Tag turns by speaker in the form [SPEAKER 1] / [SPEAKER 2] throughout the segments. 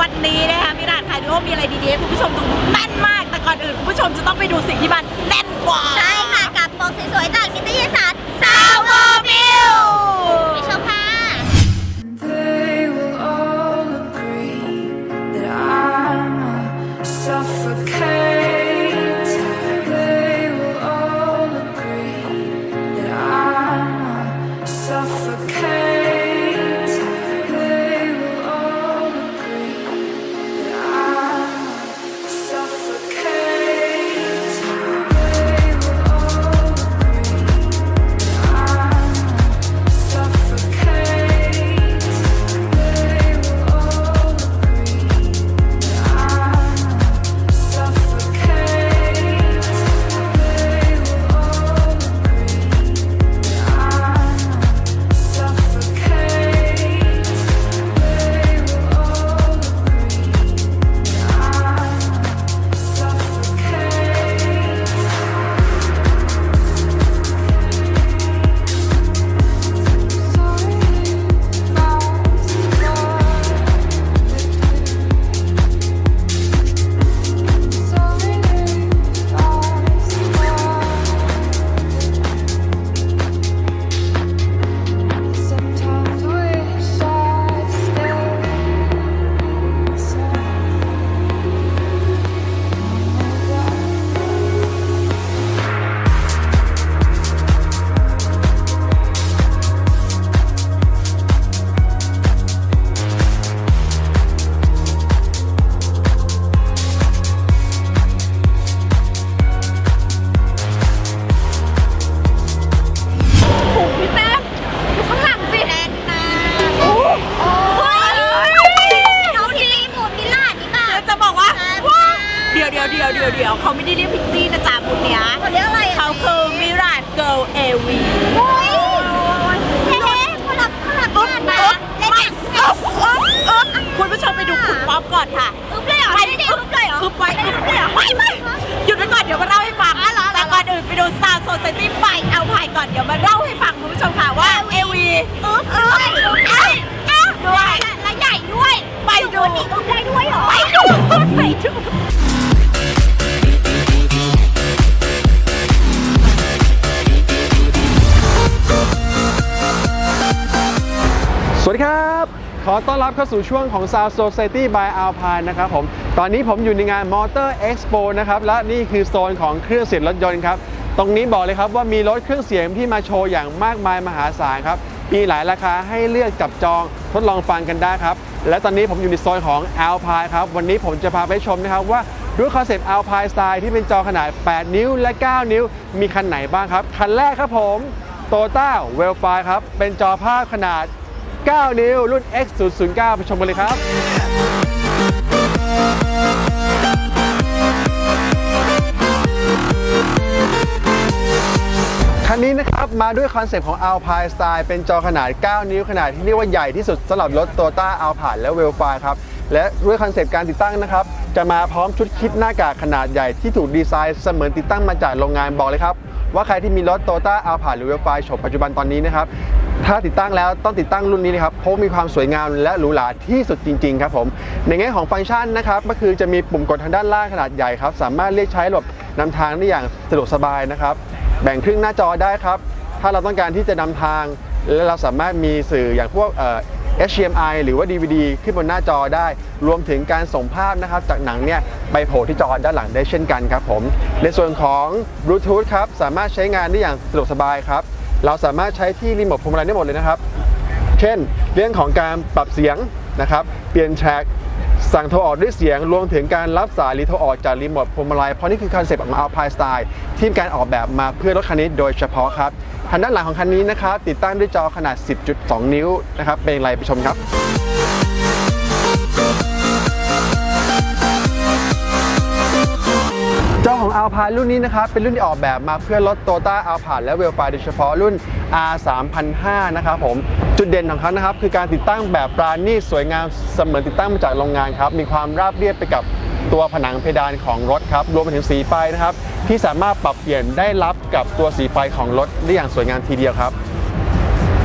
[SPEAKER 1] วันนี้นะ
[SPEAKER 2] คะมิราดคาร์ดิโอมีอะไรดีๆให้คุณผู้ชมดูแน่นมาก แต่ก่อนอื่นคุณผู้ชมจะต้องไปดูสิ่งที่มันแน่นกว่า
[SPEAKER 1] ใช่ค่ะ กับโปกสวยๆจากนิตยสารซาวโมบิลไปชมค่ะ
[SPEAKER 3] They will all agree that I'm a suffocate.
[SPEAKER 1] รั
[SPEAKER 2] บเข้า
[SPEAKER 4] สู่ช่วงของ Sound Society by Alpine นะครับผม ตอนนี้ผมอยู่ในงาน Motor Expo นะครับ และนี่คือโซนของเครื่องเสียงรถยนต์ครับ ตรงนี้บอกเลยครับว่ามีรถเครื่องเสียงที่มาโชว์อย่างมากมายมหาศาลครับ มีหลายราคาให้เลือกจับจองทดลองฟังกันได้ครับ และตอนนี้ผมอยู่ในโซนของ Alpine ครับ วันนี้ผมจะพาไปชมนะครับว่าด้วยคอนเซ็ปต์ Alpine Style ที่เป็นจอขนาด 8 นิ้วและ 9 นิ้ว มีคันไหนบ้างครับ คันแรกครับผม Toyota w e l f i ครับ เป็นจอภาพขนาด 9 นิ้ว รุ่น X 0 0 9 ไปชมกันเลยครับคันนี้นะครับมาด้วยคอนเซปต์ของ Alpine Style เป็นจอขนาด 9 นิ้วขนาดที่เรียกว่าใหญ่ที่สุดสำหรับรถ Toyota Alpine และ w e l f i ครับ และด้วยคอนเซปต์การติดตั้งนะครับ จะมาพร้อมชุดคิดหน้ากากขนาดใหญ่ที่ถูกดีไซน์เสมือนติดตั้งมาจากโรงงานบอกเลยครับ ว่าใครที่มีรถ Toyota Alpine หรือ w e l f i โฉมปัจจุบันตอนนี้นะครับ ถ้าติดตั้งแล้วต้องติดตั้งรุ่นนี้นะครับเพราะมีความสวยงามและหรูหราที่สุดจริงๆครับผมในแง่ของฟังก์ชันนะครับก็คือจะมีปุ่มกดทางด้านล่างขนาดใหญ่ครับสามารถเรียกใช้ระบบนำทางได้อย่างสะดวกสบายนะครับ แบ่งครึ่งหน้าจอได้ครับ ถ้าเราต้องการที่จะนำทาง และเราสามารถมีสื่ออย่างพวก HDMI หรือว่า DVD ขึ้นบนหน้าจอได้ รวมถึงการส่งภาพนะครับ จากหนังเนี่ยไปโผล่ที่จอด้านหลังได้เช่นกันครับผม ในส่วนของ Bluetooth ครับ สามารถใช้งานได้อย่างสะดวกสบายครับ เราสามารถใช้ที่รีโมทพวงมาลัยได้หมดเลยนะครับ เช่น เรื่องของการปรับเสียงนะครับ เปลี่ยนแทร็กสั่งโทรออกด้วยเสียง รวมถึงการรับสายหรือโทรออกจากรีโมทพวงมาลัย เพราะนี่คือคอนเซปต์ของ Alpine Style ที่การออกแบบมาเพื่อรถคันนี้โดยเฉพาะครับ ทางด้านหลังของคันนี้นะครับติดตั้งด้วยจอขนาด 10.2 นิ้วนะครับ เป็นอย่างไรไปชมครับ อของ Alpine รุ่นนี้นะครับเป็นรุ่นที่ออกแบบมาเพื่อลด Toyota a l p a และ v e l f a โดยเฉพาะรุ่น R 3 0 0นะครับผมจุดเด่นของเขานะครับคือการติดตั้งแบบปราณีตสวยงามเสมือนติดตั้งมาจากโรงงานครับมีความราบเรียบไปกับตัวผนังเพดานของรถครับรวมไปถึงสีไฟนะครับที่สามารถปรับเปลี่ยนได้รับกับตัวสีไฟของรถได้อย่างสวยงามทีเดียวครับ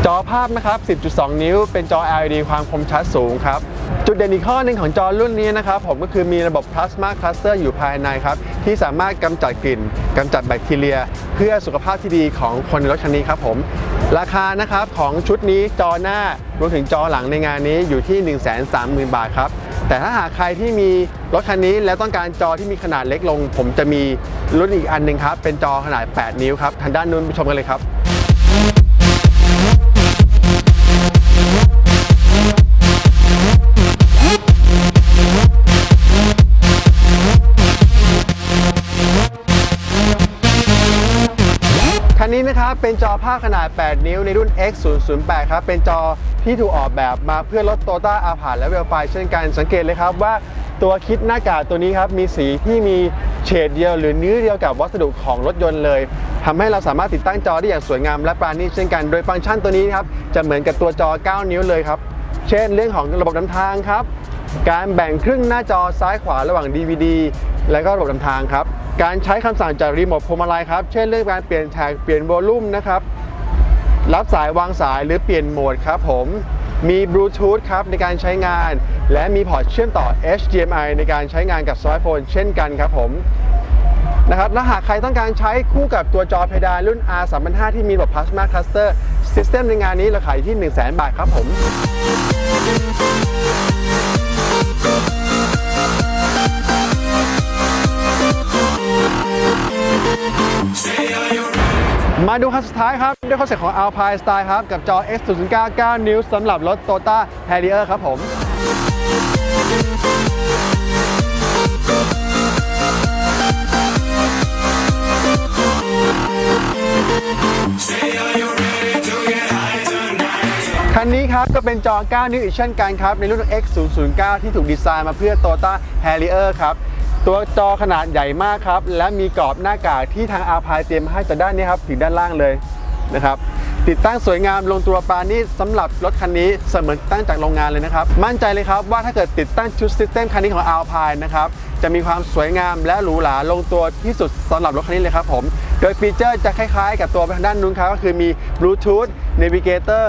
[SPEAKER 4] จอภาพนะครับ 10.2 นิ้ว เป็นจอ LED ความคมชัดสูงครับ จุดเด่นอีกข้อหนึ่งของจอรุ่นนี้นะครับ ผมก็คือมีระบบ Plasma Cluster อยู่ภายในครับ ที่สามารถกำจัดกลิ่นกำจัดแบคทีเรีย เพื่อสุขภาพที่ดีของคนในรถคันนี้ครับผม ราคานะครับของชุดนี้จอหน้ารวมถึงจอหลังในงานนี้อยู่ที่ 130,000 บาทครับ แต่ถ้าหากใครที่มีรถคันนี้แล้วต้องการจอที่มีขนาดเล็กลง ผมจะมีรุ่นอีกอันหนึ่งครับ เป็นจอขนาด 8 นิ้วครับ ทางด้านนู้นไปชมกันเลยครับ นี้นะครับเป็นจอภาพขนาด 8 นิ้วในรุ่น X 0 0 8 ครับ เป็นจอที่ถูกออกแบบมาเพื่อลดโตต้าอาผาและเวลไฟเช่นกันสังเกตเลยครับว่าตัวคิดหน้ากากตัวนี้ครับมีสีที่มีเฉดเดียวหรือเนื้อเดียวกับวัสดุของรถยนต์เลยทำให้เราสามารถติดตั้งจอได้อย่างสวยงามและปราณีตเช่นกัน โดยฟังก์ชันตัวนี้ครับจะเหมือนกับตัวจอ 9 นิ้วเลยครับ เช่นเรื่องของระบบนำทางครับ การแบ่งครึ่งหน้าจอซ้ายขวาระหว่าง DVD และก็ระบบนำทางครับ การใช้คำสั่งจากรีโมทพวงมาลัยครับ เช่นเรื่องการเปลี่ยนแท็กเปลี่ยนโวลูมนะครับ รับสายวางสายหรือเปลี่ยนโหมดครับผม มีบลูทูธครับในการใช้งาน และมีพอร์ตเชื่อมต่อ HDMI ในการใช้งานกับสมาร์ทโฟนเช่นกันครับผมนะครับและหากใครต้องการใช้คู่กับตัวจอเพดานรุ่น R 3 5 0ที่มีระบบ Plasma Cluster System ในงานนี้เราขายอยู่ที่ 1 0 0 0 0 0 บาทครับผม มาดูคันสุดท้ายครับ ด้วยคอนเซ็ปต์ของ Alpine Style ครับ กับจอ X 0 9 9 นิ้วสำหรับรถ Toyota Harrier ครับผมคันนี้ครับ ก็เป็นจอ 9 นิ้วอีกเช่นกันครับ ในรุ่น X 0 0 9 ที่ถูกดีไซน์มาเพื่อ Toyota Harrier ครับ ตัวจอขนาดใหญ่มากครับ และมีกรอบหน้ากากที่ทาง Alpine เตรียมให้จากด้านนี้ครับถึงด้านล่างเลยนะครับติดตั้งสวยงามลงตัวปาณีตสำหรับรถคันนี้เสมือนตั้งจากโรงงานเลยนะครับ มั่นใจเลยครับว่าถ้าเกิดติดตั้งชุดซิสเต็มคันนี้ของ Alpine นะครับจะมีความสวยงามและหรูหราลงตัวที่สุดสำหรับรถคันนี้เลยครับผม โดยฟีเจอร์จะคล้ายๆ กับตัวทางด้านนู้นครับก็คือมี Bluetooth Navigator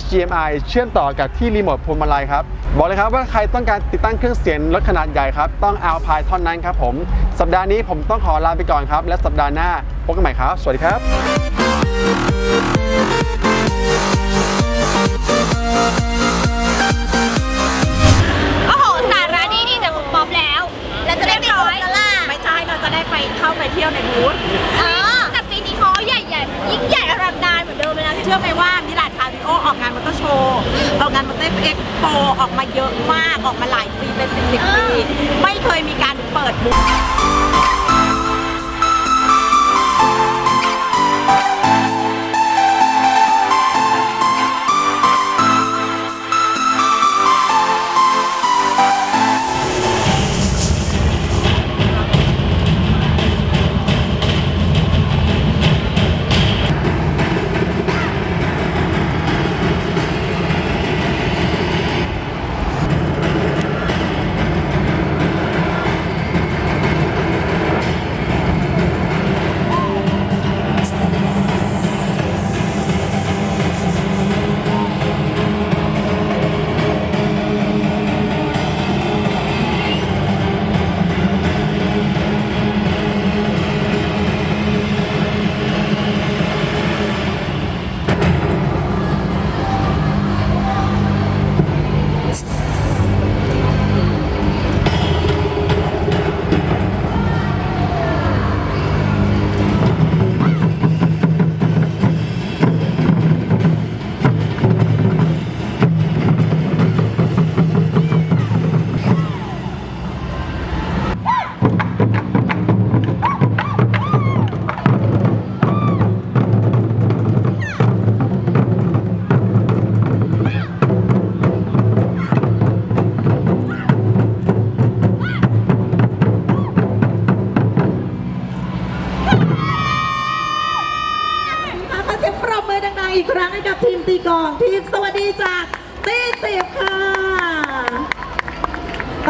[SPEAKER 4] HDMI เชื่อมต่อกับที่รีโมทพวงมาลัยครับ บอกเลยครับว่าใครต้องการติดตั้งเครื่องเสียงรถขนาดใหญ่ครับ ต้อง Alpine เท่านั้นครับผม สัปดาห์นี้ผมต้องขอลาไปก่อนครับ และสัปดาห์หน้าพบกันใหม่ครับ สวัสดีครับ
[SPEAKER 1] โอ้โหสาระดีๆจากคุณป๊อปแล้วแล้วจะได้ไปดูแล้วล่ะ
[SPEAKER 2] ไม่ใช่เราจะได้ไปเข้าไปเที่ยวในบูธ
[SPEAKER 1] เออแต่ปีนี้เขาใหญ่ๆยิ่งใหญ่
[SPEAKER 2] ชื่อไหมว่ามิลานคาริโอออกงานมอเตอร์โชว์ออกงานมอเตอร์เอ็กโปออกมาเยอะมากออกมาหลายปีเป็นสิบสิบปีไม่เคยมีการเปิดบูธ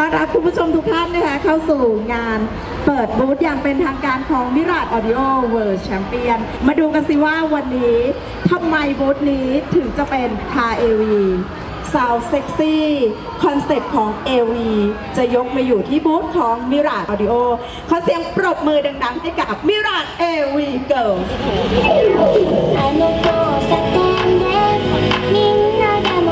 [SPEAKER 2] ต้อนรับคุณผู้ชมทุกท่านนะคะเข้าสู่งานเปิดบูธอย่างเป็นทางการของมิราดออดิโอเวิร์ c แชมเปี้ยนมาดูกันสิว่าวันนี้ทำไมบูธนี้ถึงจะเป็นคาเอวีสาวเซ็กซี่คอนเซ็ปต์ของ AV จะยกมาอยู่ที่บูธของมิราดออดิโอขอเสียงปรบมือดังๆ ให้กับมิราด AV Girls
[SPEAKER 1] あの子を叫んでみんながも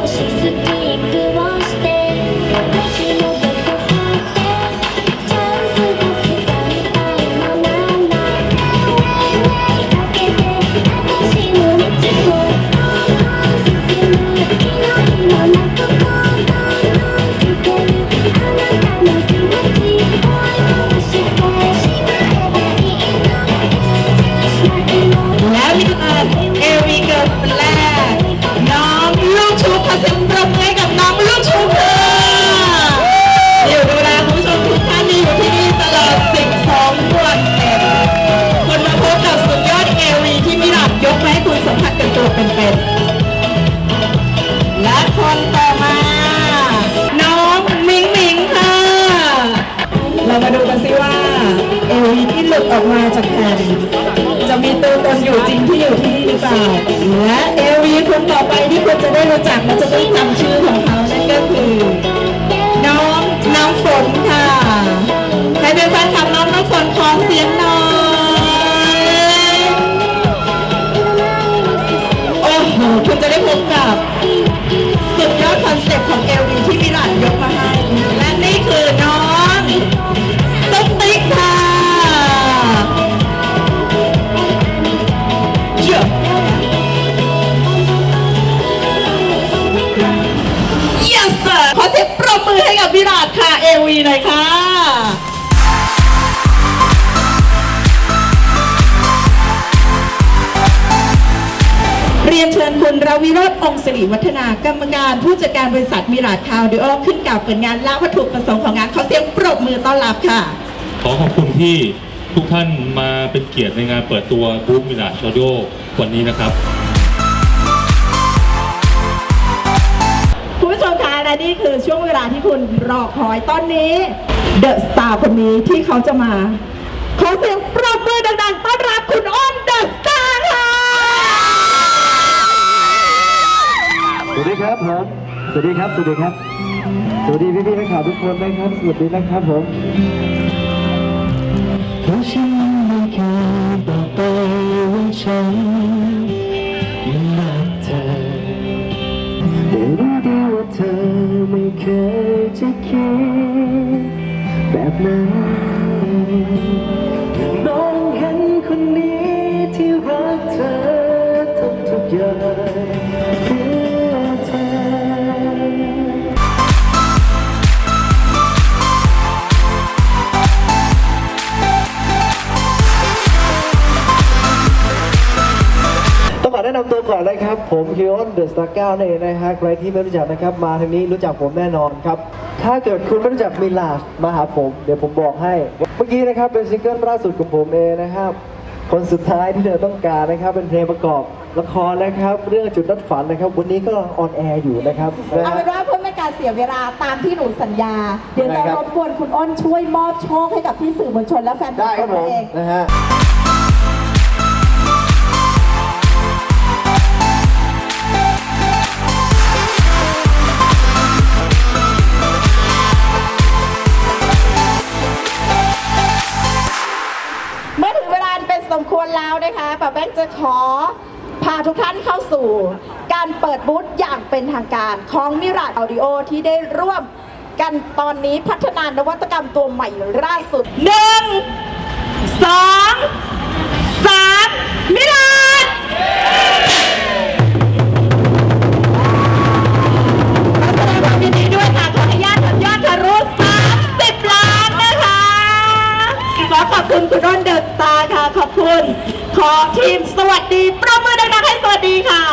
[SPEAKER 2] พบกับสุดยอดคอนเซ็ปต์ของเอวีที่มิรันยกมาให้ และนี่คือน้องตุ๊กติ๊กค่ะเยี่ยม Yes sir ขอเสียงปรบมือให้กับวิราชค่ะเอวีหน่อยค่ะ รวิโรธองค์สิริวัฒนากรรมการผู้จัดการบริษัทมิราชคาวดิโอขึ้นกล่าวเปิดงานและวัตถุประสงค์ของงานขอเสียงปรบมือต้อนรับค่ะ
[SPEAKER 5] ขอขอบคุณที่ทุกท่านมาเป็นเกียรติในงานเปิดตัวบูธมิลาชอโดวันนี้นะครับ
[SPEAKER 2] คุณผู้ชมคะและนี่คือช่วงเวลาที่คุณรอคอยตอนนี้เดอะสตาร์คนนี้ที่เขาจะมา ขอเสียงปรบมือดังๆต้อนรับคุณอ้น
[SPEAKER 6] วัสดีครับผม สวัสดีครับ สวัสดีครับ สวัสดีพี่พี่นักข่าวทุกคนนะครับ สวัสดีนะครับผมเพราะฉันไม่เคยบอกไปว่าฉันยังรักเธอแต่รู้ดีว่าเธอไม่เคยจะคิดแบบนั้น เดอะสตาร์เก้านั่นเองนะฮะใครที่ไม่รู้จักนะครับ มาทางนี้รู้จักผมแน่นอนครับ ถ้าเกิดคุณไม่รู้จักมิลาสมาหาผม เดี๋ยวผมบอกให้ เมื่อกี้นะครับเป็นซิงเกิลล่าสุดของผมเองนะครับคนสุดท้ายที่เธอต้องการนะครับ เป็นเพลงประกอบละครนะครับ เรื่องจุดนัดฝันนะครับ วันนี้ก็ออนแอร์อยู่นะครับนะ
[SPEAKER 2] เอา
[SPEAKER 6] ฮะ
[SPEAKER 2] เป็นว่าเพื่อไม่การเสียเวลาตามที่หนูสัญญา เดี๋ยวจะ
[SPEAKER 6] ได้ครับ
[SPEAKER 2] รบกวนคุณอ้นช่วยมอบโชคให้กับพี่สื่อมวลชนและแฟนคลั
[SPEAKER 6] ได้
[SPEAKER 2] บ
[SPEAKER 6] ครับ
[SPEAKER 2] ข
[SPEAKER 6] ผ
[SPEAKER 2] อง
[SPEAKER 6] ม
[SPEAKER 2] เอง
[SPEAKER 6] นะฮะ
[SPEAKER 2] แล้วนะคะป้าแป้งจะขอพาทุกท่านเข้าสู่ การเปิดบูธอย่างเป็นทางการของมิราดออดิโอที่ได้ร่วมกันตอนนี้พัฒนานวัตกรรมตัวใหม่ล่าสุดหนึ่งสองสามมิราดขอแสดงความยินดีด้วยค่ะ ขออนุญาตยอดทะลุ30ล้านนะคะ ขอขอบคุณคุณอ้นเดอะสตาค่ะ ขอบคุณ ขอทีมสวัสดีประมือดังๆให้สวัสดีค่ะ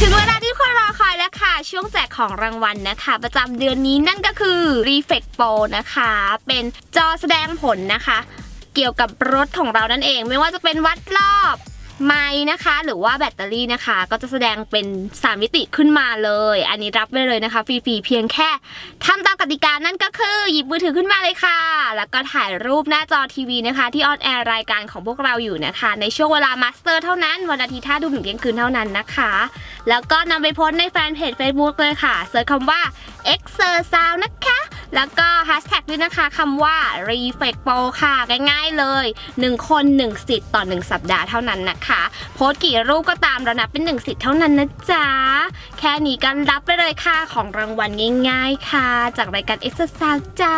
[SPEAKER 1] ถึงเวลาที่คนรอคอยแล้วค่ะ ช่วงแจกของรางวัลนะคะ ประจำเดือนนี้นั่นก็คือ Reflect Pro นะคะ เป็นจอแสดงผลนะคะ
[SPEAKER 7] เกี่ยวกับรถของเรานั่นเอง ไม่ว่าจะเป็นวัดรอบ ไม้นะคะ หรือว่าแบตเตอรี่นะคะ ก็จะแสดงเป็นสามมิติขึ้นมาเลย อันนี้รับไปเลยนะคะฟรีๆเพียงแค่ทำตามกติกานั่นก็คือหยิบมือถือขึ้นมาเลยค่ะ แล้วก็ถ่ายรูปหน้าจอทีวีนะคะ ที่ออนแอร์รายการของพวกเราอยู่นะคะ ในช่วงเวลามาสเตอร์เท่านั้น วันอาทิตย์ท่าดูถึงเที่ยงคืนเท่านั้นนะคะ แล้วก็นำไปโพสต์ในแฟนเพจ Facebook เลยค่ะเซิร์ชคำว่า e x e r s o u n d นะคะ แล้วก็แฮชแท็กด้วยนะคะคำว่า Reflect Pro ค่ะ ง่ายๆเลย 1 คน 1 สิทธิ์ต่อ 1 สัปดาห์เท่านั้นนะคะ โพสกี่รูปก็ตามเรานับเป็น 1 สิทธิ์เท่านั้นนะจ๊ะ แค่นี้กันรับไปเลยค่ะของรางวัลง่ายๆค่ะ จากรายการ e x e r s o u n d จ้า